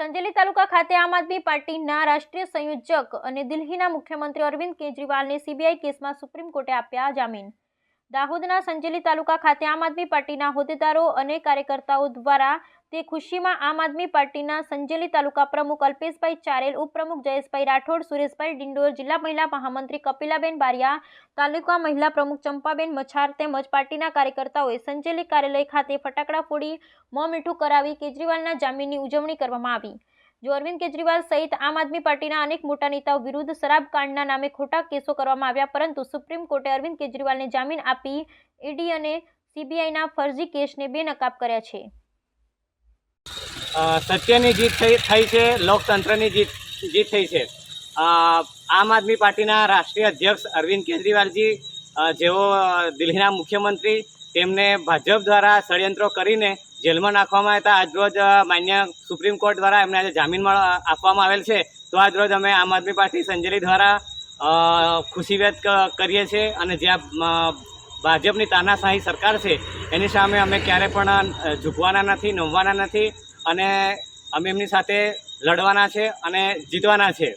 સંજેલી તાલુકા ખાતે આમ આદમી પાર્ટીના રાષ્ટ્રીય સંયોજક અને દિલ્હીના મુખ્યમંત્રી અરવિંદ કેજરીવાલને સીબીઆઈ કેસમાં સુપ્રીમ કોર્ટે આપ્યા જામીન. દાહોદના સંજેલી તાલુકા ખાતે આમ આદમી પાર્ટીના હોદ્દેદારો અને કાર્યકર્તાઓ દ્વારા તે ખુશીમાં આમ આદમી પાર્ટીના સંજેલી તાલુકા પ્રમુખ અલ્પેશભાઈ ચારેલ, ઉપપ્રમુખ જયેશભાઈ રાઠોડ, સુરેશભાઈ ડિંડોર, જિલ્લા મહિલા મહામંત્રી કપિલાબેન બારિયા, તાલુકા મહિલા પ્રમુખ ચંપાબેન મછાર તેમજ પાર્ટીના કાર્યકર્તાઓએ સંજેલી કાર્યાલય ખાતે ફટાકડા ફોડી, મોં મીઠું કરાવી કેજરીવાલના જામીનની ઉજવણી કરવામાં આવી. જો અરવિંદ કેજરીવાલ સહિત આમ આદમી પાર્ટીના અનેક મોટા નેતાઓ વિરુદ્ધ શરાબકાંડના નામે ખોટા કેસો કરવામાં આવ્યા, પરંતુ સુપ્રીમ કોર્ટે અરવિંદ કેજરીવાલને જામીન આપી ઈડી અને સીબીઆઈના ફરજી કેસને બેનકાબ કર્યા છે. સત્યની જીત થઈ છે, લોકતંત્રની જીત જીત થઈ છે. આમ આદમી પાર્ટીના રાષ્ટ્રીય અધ્યક્ષ અરવિંદ કેજરીવાલજી જેઓ દિલ્હીના મુખ્યમંત્રી, તેમને ભાજપ દ્વારા ષડયંત્રો કરીને જેલમાં નાખવામાં આવ્યા હતા. આજરોજ માન્ય સુપ્રીમ કોર્ટ દ્વારા એમને આજે જામીન આપવામાં આવેલ છે. તો આજરોજ અમે આમ આદમી પાર્ટી સંજેલી દ્વારા ખુશી વ્યક્ત કરીએ છીએ અને જ્યાં ભાજપની તાનાશાહી સરકાર છે, એની સામે અમે ક્યારે પણ ઝૂકવાના નથી, નમવાના નથી અને અમે એમની સાથે લડવાના છે અને જીતવાના છે.